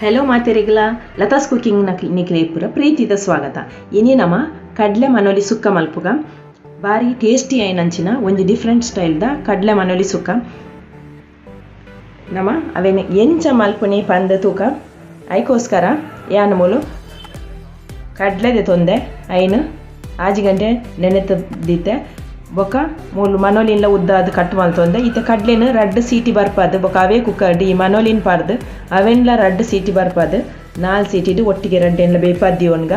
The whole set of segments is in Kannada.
ಹೆಲೋ ಮಾತೆರೆಗ್ಲ ಲತಾಸ್ ಕುಕಿಂಗ್ ನಿಕ್ಲೆ ಪೂರ ಪ್ರೀತಿದ ಸ್ವಾಗತ. ಇನಿ ನಮ್ಮ ಕಡ್ಲೆ ಮನೋಲಿ ಸುಕ್ಕ ಮಲ್ಪುಗ. ಬಾರಿ ಟೇಸ್ಟಿ ಆಯ್ನಂಚಿನ ಒಂದು ಡಿಫ್ರೆಂಟ್ ಸ್ಟೈಲ್ದ ಕಡ್ಲೆ ಮನೋಲಿ ಸುಕ್ಕ. ನಮ ಅವೇನು ಎಂಚ ಮಲ್ಪುನಿ ಪಂದ ತೂಕ. ಐಕೋಸ್ಕರ ಯಾನ ಮೂಲು? ಕಡ್ಲೆದೆ ತೊಂದೆ. ಐನು. ಆಜಿ ಗಂಟೆ ನೆನೆತದಿತ್ತೆ ಬೊಕ? ಮೂಲು ಮನೋಲಿನ್ಲ ಉದ್ದ ಅದು ಕಟ್ ಮಲ್ತೊಂದೆ ಇತ್ತೆ ಕಡ್ಲೆನ ರಡ್ಡ್ ಸೀಟಿ ಬರ್ಪಾದು. ಬೊಕ ಅವೇ ಕುಕ್ಕರ್ಡ್ ಈ ಮನೋಲಿನ್ ಪಾರ್ದು ಅವೆನ್ಲ ರಡ್ಡ್ ಸೀಟಿ ಬರ್ಪಾದು. ನಾಲ್ ಸೀಟಿಡು ಒಟ್ಟಿಗೆ ರಡ್ಡೆನ್ಲ ಬೇಪಾದ್ದಿ ಒನ್ಗ.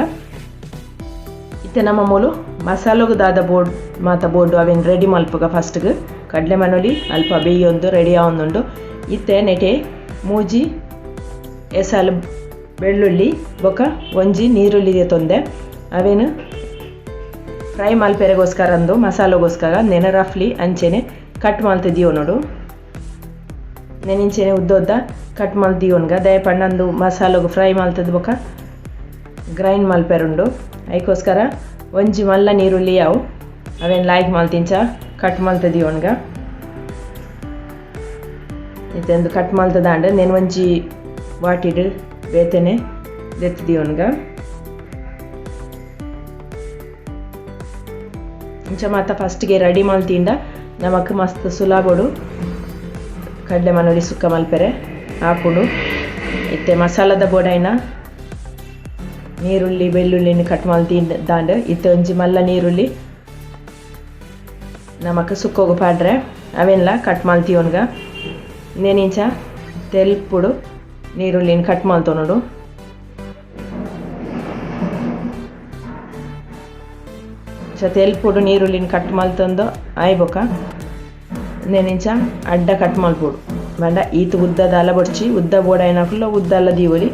ಇತ್ತೆ ನಮ್ಮ ಮೂಲು ಮಸಾಲೊಗದಾದ ಬೋರ್ಡ್ ಮಾತ ಬೋರ್ಡು ಅವೆನ್ ರೆಡಿ ಮಲ್ಪಗ ಫಸ್ಟ್ಗೆ. ಕಡ್ಲೆ ಮನೋಲಿ ಅಲ್ಪ ಬೇಯೊಂದು, ರೆಡಿ ಆವೊಂದುಂಡು. ಇತ್ತೆ ನೆಟೆ, ಮೂಜಿ, ಎಸಲು, ಬೆಳ್ಳುಳ್ಳಿ, ಬೊಕ, ಒಂಜಿ ನೀರುಳ್ಳಿ ತೊಂದೆ. ಅವೇನು ಫ್ರೈ ಮಲ್ಪೆರೆಗೋಸ್ಕರ ಅಂದು ಮಸಾಲಗೋಸ್ಕರ ನೆನೆ ರಫ್ಲಿ ಅಂಚೆನೆ ಕಟ್ ಮಲ್ತಿದ್ದೀವ ನೋಡು. ನೆನಿಂಚೆನೆ ಉದ್ದೊದ್ದ ಕಟ್ ಮಲ್ತಿವನ್ಗ ದಯಪಣ್ಣಂದು ಪಣ್ಣಂದು ಮಸಾಲಗು ಫ್ರೈ ಮಲ್ತದ ಬೊಕ ಗ್ರೈಂಡ್ ಮಲ್ಪೆರುಂಡು. ಅದಕ್ಕೋಸ್ಕರ ಒಂಜಿ ಮಲ್ಲ ನೀರುಳ್ಳಿ ಯಾವು. ಅವೇನು ಲಾಯ್ಕ್ ಮಲ್ತಿಂಚ ಕಟ್ ಮಲ್ತದೀವನ್ಗ ಇದೊಂದು ಕಟ್ ಮಲ್ತದಾಂಡ ನೆನ್ ಒಂಜಿ ವಾಟಿಡ್ ಬೇತೆನೆ ದೆತ್ತದೀವನ್ಗ ಇಂಚ ಮಾತ ಫಸ್ಟ್ಗೆ ರೆಡಿ ಮಲ್ತಿಂಡ ನಮಕ್ ಮಸ್ತ್ ಸುಲಾಬೊಡು ಕಡಲೆ ಮನೋಲಿ ಸುಕ್ಕ ಮಲ್ಪೆರೆ, ಹಾಕೊಡು. ಇತ್ತೆ ಮಸಾಲದ ಬೋಡಾಯಿನ ನೀರುಳ್ಳಿ, ಬೆಳ್ಳುಳ್ಳಿನ ಕಟ್ ಮಲ್ತಿಂಡ ದಾಂಡ್, ಇತ್ತೆ ಒಂಜಿ ಮಲ್ಲ ನೀರುಳ್ಳಿ. ನಮಕ್ ಸುಕ್ಕೋಗು ಪಾಡ್ರೆ, ಅವೆಲ್ಲ ಕಟ್ ಮಲ್ತಿವನ್ಗ. ನೆನಿಂಚ ತೆಲ್ಪುಡು ನೀರುಳ್ಳಿನ ಕಟ್ ಮಲ್ತೊನೋಡು. ಸೊ ತೆಲ್ಪುಡು ನೀರುಳ್ಳಿನ ಕಟ್ ಮಲ್ತಂದು ಆಯ್ಬೊಕ ನೆನಿಂಚ ಅಡ್ಡ ಕಟ್ ಮಲ್ಪುಡು ಬಂಡ ಈತ ಉದ್ದದ ಅಲ ಬೊಡ್ಚಿ ಉದ್ದ ಬೋಡ ಏನಕ್ಕಲ್ಲ ಉದ್ದ ಅಲ್ಲ ದೀವೊಲಿ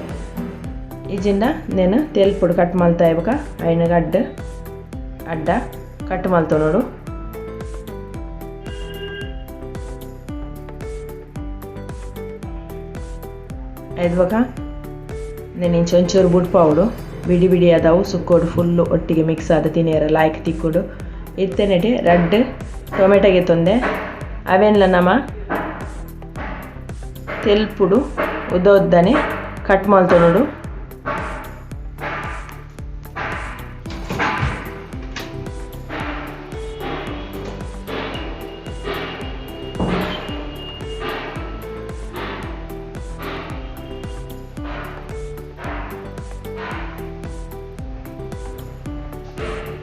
ಈಜಿಂದ నేను ತೆಲ್ಪುಡು ಕಟ್ ಮಲ್ತಾ ಇವಾಗ ಐನಗ ಅಡ್ಡ ಅಡ್ಡ ಕಟ್ ಮಲ್ತವ ನೋಡು ಐದ್ವಾಗ నేను ಇಂಚ ಒಂಚೂರು ಬುಡ್ಪಾವುಡು ಬಿಡಿ ಬಿಡಿ ಅದಾವು. ಸುಕ್ಕೋಡು ಫುಲ್ಲು ಒಟ್ಟಿಗೆ ಮಿಕ್ಸ್ ಆದ ತಿನ್ನೇರ ಲಾಯ್ಕ್ ತಿಕ್ಕೋಡು ಇತ್ತನೆಟಿ ರೆಡ್ ಟೊಮೆಟೊಗೆ ತೊಂದೆ. ಅವೆನ್ಲ ನಮ್ಮ ತೆಲ್ಪುಡು, ಉದ್ದ ಉದ್ದನೆ, ಕಟ್ ಮಲ್ತೊನುಡು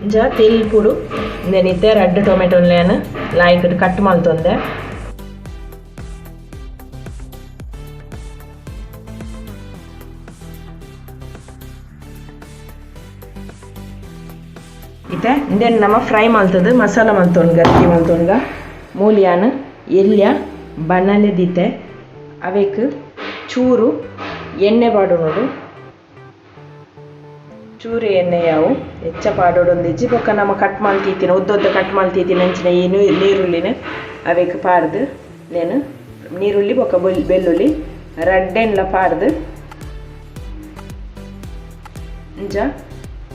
ಇಂಚ ತೆಲ್ಪುಡು ರೆಡ್ ರಡ್ಡ್ ಟೊಮೆಟೊನ್ಲೇನು ಲಾಯ್ಕ್ ಕಟ್ ಮಲ್ತೊಂದೆ ಇತ್ತೆ ಇಂದೆನ್ ನಮ ಫ್ರೈ ಮಲ್ತದು ಮಸಾಲ ಮಲ್ತೊನ್ಗ ಗಟ್ಟಿ ಮಲ್ತೊನ್ಗ ಮೂಲಿಯಾನ, ಎಲ್ಯ ಬಣ್ಣಲೆದಿತ್ತೆ ಅವೇಕ್ ಚೂರು ಎಣ್ಣೆ ಪಾಡು ನೋಡು ಚೂರು ಎಣ್ಣೆ ಯಾವು ಹೆಚ್ಚ ಪಾಡೋಡೊಂದು ಇಜ್ಜಿ ಬೊಕ್ಕ ನಮ್ಮ ಕಟ್ ಮಲ್ತೀತಿನ ಉದ್ದ ಕಟ್ ಮಲ್ತೀತಿನ ಅಂಚಿನ ಈ ನೀರುಳ್ಳಿನ ಅವೇಕ ಪಾಡ್ದು. ನೇನು ನೀರುಳ್ಳಿ ಬೊಕ್ಕ ಬೆಳ್ಳುಳ್ಳಿ, ರಡ್ಡೆನ್ಲ ಪಾಡ್ದ್. ಇಂಚ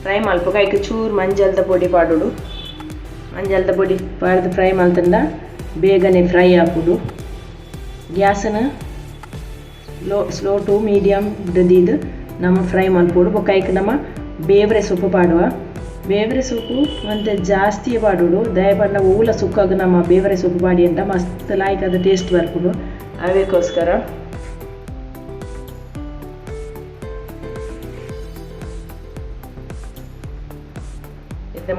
ಫ್ರೈ ಮಲ್ಪಗ ಐಕ್ ಚೂರು ಮಂಜಲ್ದ ಪೊಡಿ ಪಾಡುಡು. ಮಂಜಲ್ದ ಪೊಡಿ ಪಾಡ್ದು ಫ್ರೈ ಮಲ್ತಂಡ ಬೇಗನೆ ಫ್ರೈ ಹಾಕುಡು ಗ್ಯಾಸನ ಲೋ ಸ್ಲೋ ಟು ಮೀಡಿಯಮ್ ಇದ್ದದ್ದು ನಮ್ಮ ಫ್ರೈ ಮಲ್ಪೋಡು ಬೊಕ್ಕ ಐಕ್ ನಮ್ಮ ಬೇವ್ರೆ ಸೊಪ್ಪು ಪಾಡುವ. ಬೇವ್ರೆ ಸೊಪ್ಪು ಮತ್ತೆ ಜಾಸ್ತಿ ಪಾಡುಡು ದಯಪಂಡ ಊಲ ಸುಕ್ಕಾಗ ನಮ್ಮ ಬೇವ್ರೆ ಸೊಪ್ಪು ಪಾಡಿ ಅಂತ ಮಸ್ತ್ ಲಾಯ್ಕ್ ಅದ ಟೇಸ್ಟ್ ಬರ್ಪುಡು ಅದಕ್ಕೋಸ್ಕರ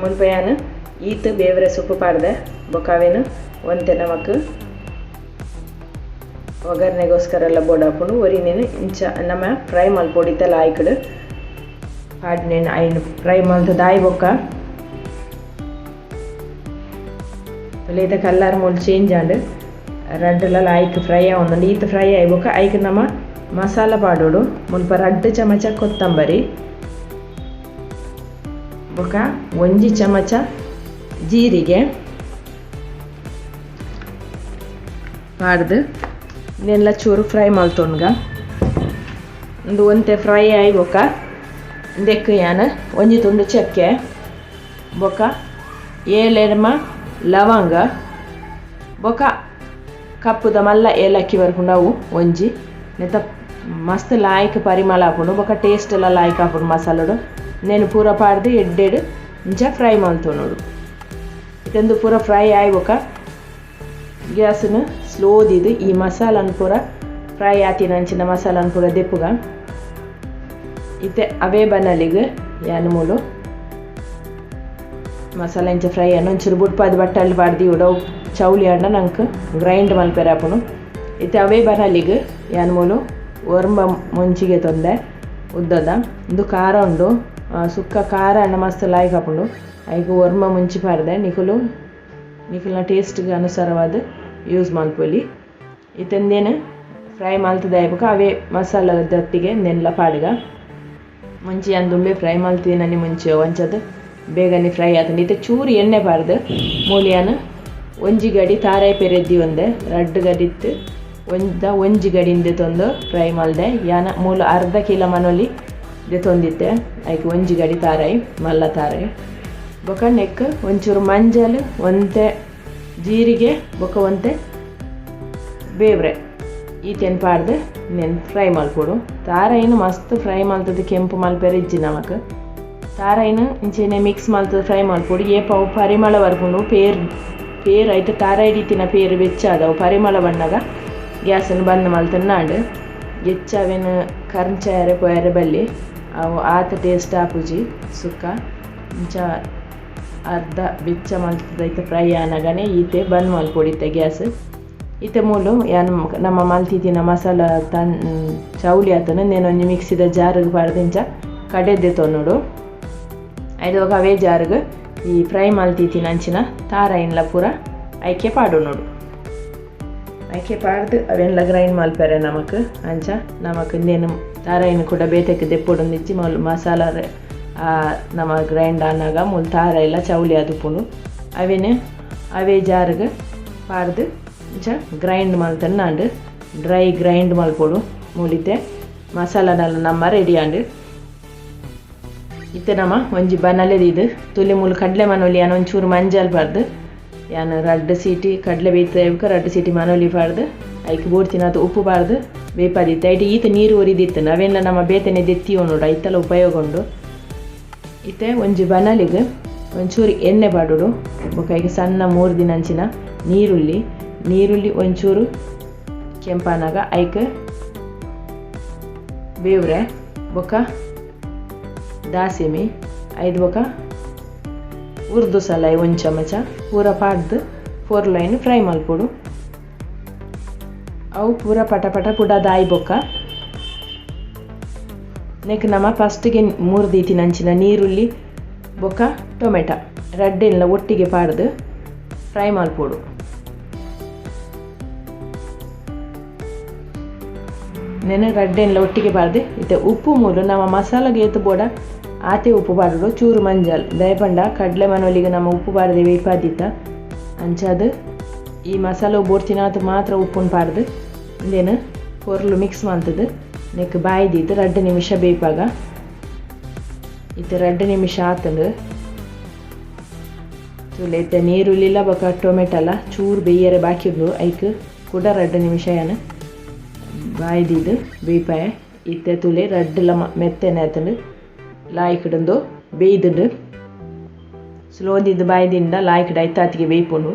ಮುಲ್ಪ ಏನು ಈತ ಬೇವ್ರೆ ಸೊಪ್ಪು ಪಾಡ್ದೆ. ಬೊಕಾವೇನು ಒಂತೆ ನಮಕ್ ಒಗ್ಗರಣೆಗೋಸ್ಕರ ಎಲ್ಲ ಬೋಡಾಪುಂಡು ಒರಿನೇನು ಇಂಚ ನಮ್ಮ ಫ್ರೈ ಮಲ್ಪೊಡಿತ ಲಾಯ್ಕಡು. ಪಾಡ್ನೇನು ಐನ್ ಫ್ರೈ ಮಲ್ತದ ಆಯ್ ಬೊಕ್ಕ ಲೇತ ಕಲ್ಲರ್ ಮೂಲ ಚೇಂಜ್ ಆಂಡ್ ರಡ್ಡುಲ ಐಕ್ ಫ್ರೈ ಆವೊಂದುಂಡು ಈತ್ ಫ್ರೈ ಆಯ್ ಬೊಕ್ಕ ಐಕ್ ನಮ್ಮ ಮಸಾಲ ಪಾಡೋಡು ಮುಲ್ಪ ರಡ್ಡ್ ಚಮಚ ಕೊತ್ತಂಬರಿ. ಬೊಕ ಒಂಜಿ ಚಮಚ ಜೀರಿಗೆ. ಪಾಡ್ದು ನೆಲ್ಲ ಚೂರು ಫ್ರೈ ಮಲ್ತೊಂಡ್ಗ ಒಂದು ಒಂತೆ ಫ್ರೈ ಆಯ್ ಬೊಕ ದೆಕ್ಕ ಯಾನ ಒಂಜಿ ತುಂಡು ಚಕ್ಕೆ ಬೊಕ ಏಳೆರ್ಮ ಲವಂಗ ಬೊಕ ಕಪ್ಪುದ ಮಲ್ಲ ಏಲಕ್ಕಿ ಬರ್ಪುಂಡು ಅವು ಒಂಜಿ ನೆತ ಮಸ್ತ್ ಲಾಯ್ಕ್ ಪರಿಮಳ ಆಪುಂಡು ಬೊಕ ಟೇಸ್ಟ್ ಎಲ್ಲ ಲಾಯ್ಕ್ ಆಪುಂಡು ಮಸಾಲಡು ನೆನು ಪೂರ ಪಾಡ್ದು ಎಡ್ಡೆಡು ಇಂಚ ಫ್ರೈ ಮಲ್ತೊನೊಡು ಇದೊಂದು ಪೂರ ಫ್ರೈ ಆಯ್ ಬೊಕ ಗ್ಯಾಸ್ನು ಸ್ಲೋದಿದು ಈ ಮಸಾಲನ್ ಪೂರ ಫ್ರೈ ಆತಿನಂಚಿನ ಮಸಾಲನ್ ಪೂರ ದೆಪ್ಪುಗ ಇತ್ತೆ ಅವೇ ಬನ್ನಲಿಗೆ ಯಾನ್ ಮಸಾಲ ಇಂಚ ಫ್ರೈ ಅನ್ನ, ಒಂಚೂರು ಬುಡ್ಪಾದ ಬಟ್ಟಲ್ಲಿ ಬಾಡ್ದು ಉಡವು ಚೌಲಿ ಅಣ್ಣ ನಂಗೆ ಗ್ರೈಂಡ್ ಮಲ್ಪೆರೆ ಆಪುನು ಇತ್ತೆ ಅವೇ ಬನ್ನಲಿಗೆ ಯಾನ್ ಒರ್ಂಬ ಮುಂಚಿಗೆ ತೊಂದೆ, ಉದ್ದದ. ಇದು ಖಾರ ಉಂಡು. ಸುಕ್ಕ ಖಾರ ಅಣ್ಣ ಮಸ್ತ್ ಲಾಯ್ಕ್ ಆಪುಂಡು ಐಗ ಒರ್ಮ ಮುಂಚಿ ಪಾಡ್ದೆ. ನಿಕುಲು ನಿಕುಲ್ನ ಟೇಸ್ಟ್ಗೆ ಅನುಸಾರವಾದ ಯೂಸ್ ಮಲ್ಪೊಲಿ ಇತ್ತಂದೇನು ಫ್ರೈ ಮಲ್ತದ ಅವೇ ಮಸಾಲ ದಟ್ಟಿಗೆ ನೆನ್ಲ ಪಾಡ್ಗ. ಮುಂಚೆ ಉಂಡೆ ಫ್ರೈ ಮಲ್ತಿನನಿ ಮುಂಚೆ ಒಂಚದು ಬೇಗನೆ ಫ್ರೈ ಆತಂಡಿ ಇತ್ತೆ ಚೂರು ಎಣ್ಣೆ ಪಾಡ್ದು ಮೂಲಿಯಾನ. ಒಂಜಿ ಗಡಿ ತಾರಾಯಿ ಪೆರೆದ್ದಿ ಒಂದೆ, ರಡ್ಡ್ ಗಡಿತ್ತು ಒಂದ ಒಂಜಿ ಗಡಿಂದೆ ತೊಂದು ಫ್ರೈ ಮಲ್ದೆ ಯಾನ ಮೂಲ ಅರ್ಧ ಕಿಲೋ ಮನೊಲಿ ದೆ ತೊಂದಿತ್ತೆ ಐಕ್ ಒಂಜಿ ಗಡಿ ತಾರಾಯಿ, ಮಲ್ಲ ತಾರಾಯಿ. ಬೊಕ ನೆಕ್ ಒಂಚೂರು ಮಂಜಲ್, ಒಂತೆ ಜೀರಿಗೆ, ಬೊಕ ಒಂತೆ ಬೇವ್ರೆ. ಈತೆನ್ ಪಾಡ್ದು ನೆನ್ ಫ್ರೈ ಮಲ್ಪೊಡು ತಾರಾಯಿನ ಮಸ್ತ್ ಫ್ರೈ ಮಾಡ್ತದೆ ಕೆಂಪು ಮಲ್ಪೆರೆ ಇಜ್ಜಿ ನಮಕ್. ತಾರಾಯಿನ ಇಂಚೆನೆ ಮಿಕ್ಸ್ ಮಲ್ತದ ಫ್ರೈ ಮಲ್ಪೊಡು ಏ ಪಾವು ಪರಿಮಳ ಬರ್ಕೊಂಡು ಪೇರ್ ಪೇರ್ ಐತೆ ತಾರಾಯಿ ರೀತಿನ ಪೇರು ಬೆಚ್ಚ ಅದಾವು. ಪರಿಮಳ ಬಣ್ಣಗ ಗ್ಯಾಸನ್ನು ಬಂದ್ ಮಲ್ತನ್ನಾಂಡು ನಾಡು. ಹೆಚ್ಚಾವೇನ ಕರ್ಂಚಾಯರೆ ಪೋಯರೆ ಬಲ್ಲಿ ಅವು ಆತ ಟೇಸ್ಟ್ ಆಪುಜಿ ಸುಕ್ಕ. ಇಂಚ ಅರ್ಧ ಬೆಚ್ಚ ಮಲ್ತದೈತೆ ಫ್ರೈ ಆನಗನೆ ಈತೆ ಬಂದ್ ಮಲ್ಪೊಡಿತ್ತೆ ಗ್ಯಾಸ್. ಇತ್ತೆ ಮೂಲು ಯಾನ್ ನಮ್ಮ ಮಲ್ತಿದಿನ ಮಸಾಲ ತನ್ ಚೌಲಿ ಆತನ ನೇನೊಂಜಿ ಮಿಕ್ಸಿದ ಜಾರಿಗೆ ಪಾಡ್ದಿಂಚ ಕಡೆದ್ದೆ ತೊನ್ನೋಡು ಐದವಾಗ ಅವೇ ಜಾರ್ಗ್, ಈ ಫ್ರೈ ಮಲ್ತಿತ್ತಿನ ಅಂಚಿನ ತಾರ ಇನ್ಲ ಪೂರ ಐಕೆ ಪಾಡು ನೋಡು. ಐಕೆ ಪಾಡ್ದು ಅವೆಲ್ಲ ಗ್ರೈಂಡ್ ಮಲ್ಪೆರೆ ನಮಕ್, ಅಂಚ ನಮಕ್ ಇಂದೇನು ತಾರ ಕೂಡ ಬೇತಕ್ಕೆ ದೆಪ್ಪೊಡು ನಿಚ್ಚಿ ಮೊಲ್ ಮಸಾಲ ನಮ್ಮ ಗ್ರೈಂಡ್ ಆನಾಗ ಮುಲ್ ತಾರ ಚೌಲಿ ಅದುಪುನು ಅವೇನೆ ಅವೇ ಜಾರ್ಗ್ ಪಾಡ್ದು ಇಂಚ ಗ್ರೈಂಡ್ ಮಲ್ತನ್ನಾಂಡು ಡ್ರೈ ಗ್ರೈಂಡ್ ಮಲ್ಪೊಡು ಮೂಲಿತೆ. ಮಸಾಲನೆಲ್ಲ ನಮ್ಮ ರೆಡಿ ಆಂಡು ಇತ್ತೆ ನಮ್ಮ, ಒಂಜಿ ಬನಲೆದಿದು ತುಲಿ ಮೂಲು ಕಡ್ಲೆ ಮನೊಲಿ, ಯಾನು ಒಂಚೂರು ಮಂಜಲ್ ಪಾಡ್ದು. ಯಾನ್ ರಡ್ಡ್ ಸೀಟಿ, ಕಡ್ಲೆ ಬೇಯ್ತೇವಕ ರಡ್ಡ್ ಸೀಟಿ ಮನೊಲಿ ಪಾಡ್ದು. ಐಕ್ ಬೋಡ್ತಿನ ಉಪ್ಪು ಬಾರ್ದು ಬೇಪಾದಿತ್ತೆ ಐಟ್ ಈತ ನೀರು ಒರಿದಿತ್ತು ನಾವೆಲ್ಲ ನಮ್ಮ ಬೇತನೆ ದೆತ್ತಿಯೋ ನೋಡು ಐತೆಲ್ಲ ಉಪಯೋಗ ಉಂಡು. ಇತ್ತೆ, ಒಂಜಿ ಬನಲಿಗೆ, ಒಂಚೂರು ಎಣ್ಣೆ ಪಾಡುಡು. ಬೊಕ ಸಣ್ಣ ಮೂರು ದಿನಂಚಿನ ನೀರುಳ್ಳಿ. ನೀರುಳ್ಳಿ ಒಂಚೂರು, ಕೆಂಪನಾಗ ಐಕ್, ಬೇವ್ರೆ, ಬೊಕ, ದಾಸಿಮಿ, ಐದು ಬೊಕ, ಉರ್ದು ಸಲಾಯಿ ಒಂದು ಚಮಚ, ಪೂರ ಪಾಡ್ದು ಫೋರ್ ಲೈನ್ ಫ್ರೈ ಮಲ್ಪೊಡು ಅವು ಪೂರ ಪಟ ಪಟ ಪುಡ ದಾಯಿ ಬೊಕ್ಕ ನೆಕ್ ನಮ್ಮ ಫಸ್ಟಿಗೆ ಮೂರು ದೀತಿನಂಚಿನ ನೀರುಳ್ಳಿ ಬೊಕ್ಕ ಟೊಮೆಟ ರಡ್ಡೆಲ್ಲ ಒಟ್ಟಿಗೆ ಪಾಡ್ದು ಫ್ರೈ ಮಲ್ಪೊಡು ನೆನೆ ರಡ್ಡೆನ್ಲ ಒಟ್ಟಿಗೆ ಬಾರ್ದೆ, ಇತ್ತೆ ಉಪ್ಪು ಮೂಲು ನಮ್ಮ ಮಸಾಲೆಗೆ ಏತು ಬೋಡ, ಆತೆ ಉಪ್ಪು ಬಾರ್ದು ಚೂರು ಮಂಜಲ್, ದಯಪಂಡ, ಕಡ್ಲೆ ಮನೊಲಿಗೆ ನಮ್ಮ ಉಪ್ಪು ಬಾರ್ದೆ ವೇಪಾದಿತ್ತ ಅಂಚಾದು ಈ ಮಸಾಲೆ ಬೋಡ್ತಿನಾತ್ ಮಾತ್ರ ಉಪ್ಪುನ್ ಬಾರ್ದು. ಇಂದೇನು ಪೊರ್ಲು ಮಿಕ್ಸ್ ಮಾಡ್ತದೆ ನೆಕ್ ಬಾಯ್ದಿತ್ತು, ರಡ್ಡು ನಿಮಿಷ ಬೇಯ್ಪಾಗ. ಇತ್ತು ರಡ್ಡು ನಿಮಿಷ ಆತಂದು. ತುಲೆತ್ತೆ ನೀರುಳ್ಳಿಲ್ಲ ಬೊಕ ಟೊಮೆಟೊಲ ಚೂರು ಬೇಯರೆ ಬಾಕಿದ್ಲು ಐಕ್ ಕೂಡ ರಡ್ಡು ನಿಮಿಷ ಏನು. ಬಾಯ್ದಿದ್ದು ಬೇಯ್ಪಾಯ ಇತ್ತೆ ತುಲೆ ರಡ್ಡುಲ ಮೆತ್ತನೆ ಆತಂಡು ಲಾಯ್ಕಡಂದು, ಬೇಯ್ದುಂಡು. ಸ್ಲೋದಿದ್ದು ಬಾಯ್ದಿಂದ ಲಾಯ್ಕಡ್ ಐತಾತಿಗೆ ಬೇಯ್ಪುಂಡು.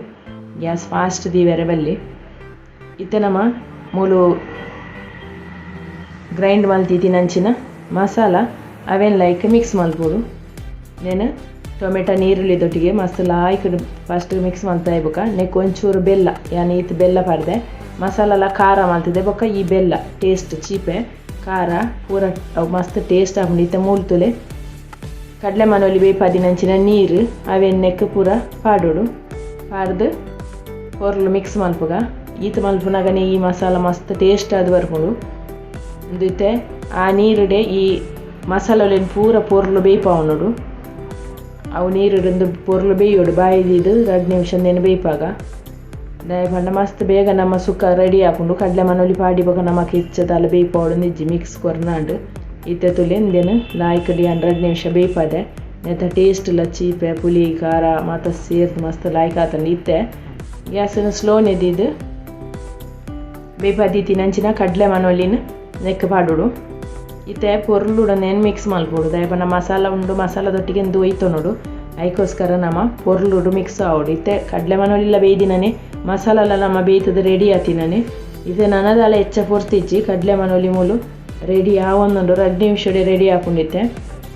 ಗ್ಯಾಸ್ ಫಾಸ್ಟ್ ದೀವೆರೆ ಬಲ್ಲಿ. ಇತ್ತೆ ನಮ್ಮ ಮೂಲು ಗ್ರೈಂಡ್ ಮಲ್ತಿದ್ದಿನಂಚಿನ ಮಸಾಲ, ಅವೆನ್ ಲೈಕ್ ಮಿಕ್ಸ್ ಮಲ್ಪೊಡು ನೇನು ಟೊಮೆಟೊ ನೀರುಳ್ಳಿದೊಟ್ಟಿಗೆ ಮಸ್ತ್ ಲಾಯ್ಕಡ್ ಫಸ್ಟ್ ಮಿಕ್ಸ್ ಇಬ್ಬಕ ನೆಕ್ ಒಂಚೂರು ಬೆಲ್ಲ ಯಾನೀತ್ ಬೆಲ್ಲ ಪಾಡ್ದೆ. ಮಸಾಲ ಖಾರ ಮಲ್ತಿದೆ ಬೊಕ್ಕ ಈ ಬೆಲ್ಲ ಟೇಸ್ಟ್ ಚೀಪೆ, ಖಾರ ಪೂರ ಮಸ್ತ್ ಟೇಸ್ಟ್ ಆಪುಂಡು ಮೂಲ್ತುಲೆ ಮೂಲು ತುಲೆ ಕಡಲೆ ಮನೊಲಿ ಬೇಪಾದಿನಂಚಿನ ನೀರು ಅವೆನ್ ನೆಕ್ ಪೂರ ಪಾಡೋಡು. ಪಾಡ್ದು ಹೊರಲು ಮಿಕ್ಸ್ ಮಲ್ಪುಗ ಈತ ಮಲ್ಪುನಾಗನೇ ಈ ಮಸಾಲ ಮಸ್ತ್ ಟೇಸ್ಟ್ ಆದ್ ಬರ್ಪುಂಡು. ಅಂದಿತ್ತೆ ಆ ನೀರುಡೆ ಈ ಮಸಾಲೆಲೇನು ಪೂರ ಪೊರ್ಲು ಬೇಯ್ಪಾವನೋಡು ಅವು ನೀರು ಪೊರ್ಲು ಬೇಯೋಡು. ಬಾಯಿದಿದ್ದು ಎರಡು ನಿಮಿಷ ನೆನೆ ಬೇಯ್ಪಾಗ ದಯಪಂಡ ಮಸ್ತ್ ಬೇಗ ನಮ್ಮ ಸುಕ್ಕ ರೆಡಿ ಆಪುಂಡು ಕಡಲೆ ಮನೊಲಿ ಪಾಡಿ ಬೊಕ ನಮಕ್ ಇಚ್ಚದಲ್ಲ ಬೇಯ್ಪಾವಡು ನಿಜ್ಜಿ ಮಿಕ್ಸ್ ಕೊರ್ನಾಂಡು ಇತ್ತೆ ತುಲೆ ಇಂದೇನು ಲಾಯ್ಕಡಿ ಹಂಡ್ರೆಡ್ ನಿಮಿಷ ಬೇಯಿಪಾದೆ ನೆತ್ತ ಟೇಸ್ಟ್ ಲ ಚೀಪೆ ಪುಳಿ ಖಾರ ಮಾತ ಸೇರ್ದು ಮಸ್ತ್ ಲಾಯ್ಕ್ ಆತಂಡು ಇತ್ತೆ ಗ್ಯಾಸನ್ನು ಸ್ಲೋ ನೆದಿದ್ದು ಬೇಪಾದಿತ್ತಿ ನಂಚಿನ ಕಡಲೆ ಮನೊಲಿನ ನೆಕ್ ಪಾಡುಡು ಇತ್ತೆ ಪೊರ್ಲುಡನೇನು ಮಿಕ್ಸ್ ಮಲ್ಪೊಡು ದಾಯಪಂಡ ಮಸಾಲ ಉಂಡು ಮಸಾಲದೊಟ್ಟಿಗೆ ಒಯ್ತು ನೋಡು ಅದಕ್ಕೋಸ್ಕರ ನಮ್ಮ ಪೊರ್ಲುಡು ಮಿಕ್ಸ್ ಆವಡು. ಇತ್ತೆ ಕಡಲೆ ಮನೋಲಿಲ್ಲ ಬೇಯ್ದಿನೇ ಮಸಾಲೆಲ್ಲ ನಮ್ಮ ಬೇಯ್ತದ ರೆಡಿ ಆತಿನೇ ಇದು ನನ್ನದಲ್ಲ ಹೆಚ್ಚ ಪೊರ್ತಿಚ್ಚಿ ಕಡಲೆ ಮನೋಲಿ ಮೂಲು ರೆಡಿ ಆವೊಂದುಂಡು ಎರಡು ನಿಮಿಷಡೆ ರೆಡಿ ಹಾಕೊಂಡಿತ್ತೆ.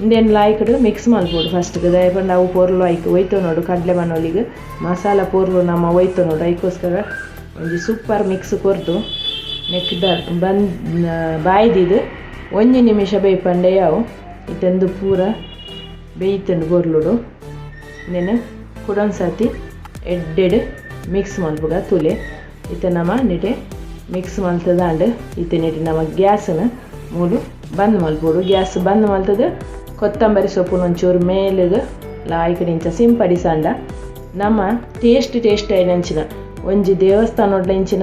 ಇಂದೇನು ಲಾಯ್ಕಡು ಮಿಕ್ಸ್ ಮಾಡ್ಬೋದು ಫಸ್ಟ್ಗೆ ದಯಪಂಡ ಅವು ಪೊರ್ಲು ಆಯ್ಕೆ ಒಯ್ತು ನೋಡು ಕಡಲೆ ಮನೋಲಿಗೆ. ಮಸಾಲ ಪೊರ್ಲು ನಮ್ಮ ಒಯ್ತು ನೋಡು ಅದಕ್ಕೋಸ್ಕರ ಒಂದು ಸೂಪರ್ ಮಿಕ್ಸ್ ಕೊರ್ದು ನೆಕ್ದ ಬಂದ್ ಬಾಯ್ದಿದ್ದು ಒಂದು ನಿಮಿಷ ಬೇಯ್ಪಂಡೆ ಯಾವು ಇತ್ತಂದು ಪೂರ ಬೇಯ್ತಂಡು ಪೊರ್ಲುಡು. ನೆನೆ ಕುಡೊಂದು ಸರ್ತಿ ಎಡ್ಡೆಡ್ ಮಿಕ್ಸ್ ಮಲ್ಪುಗ ತುಲೆ. ಇತ್ತೆ ನಮ್ಮ ನಿಟೆ ಮಿಕ್ಸ್ ಮಲ್ತದಾಂಡ್ ಇತ್ತೆ ನಿಟೆ ನಮ್ಮ ಗ್ಯಾಸನ್ನು ಮೂಲು ಬಂದ್ ಮಲ್ಪೊಡು ಗ್ಯಾಸ್ ಬಂದ್ ಮಲ್ತದ ಕೊತ್ತಂಬರಿ ಸೊಪ್ಪು ಒಂಚೂರು ಮೇಲಿಗೆ ಲಾಯ್ಕಡಿಂಚ ಸಿಂಪಡಿಸಂಡ ನಮ್ಮ ಟೇಸ್ಟ್ ಟೇಸ್ಟ್ ಆಯ್ನಂಚಿನ ಒಂಜಿ ದೇವಸ್ಥಾನ ಇಂಚಿನ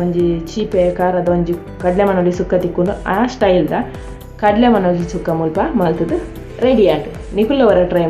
ಒಂಜಿ ಚೀಪೆ, ಖಾರದ ಒಂಜಿ ಕಡಲೆ ಮನೋಲಿ ಸುಕ್ಕ ತಿಕ್ಕೊಂಡು ಆ ಸ್ಟೈಲ್ದ ಕಡಲೆ ಮನೋಲಿ ಸುಕ್ಕ ಮುಲ್ಪ ಮಲ್ತದು ರೆಡಿ ಆಂಡ್ ನಿಕುಲ್ಲವರ ಟ್ರೈ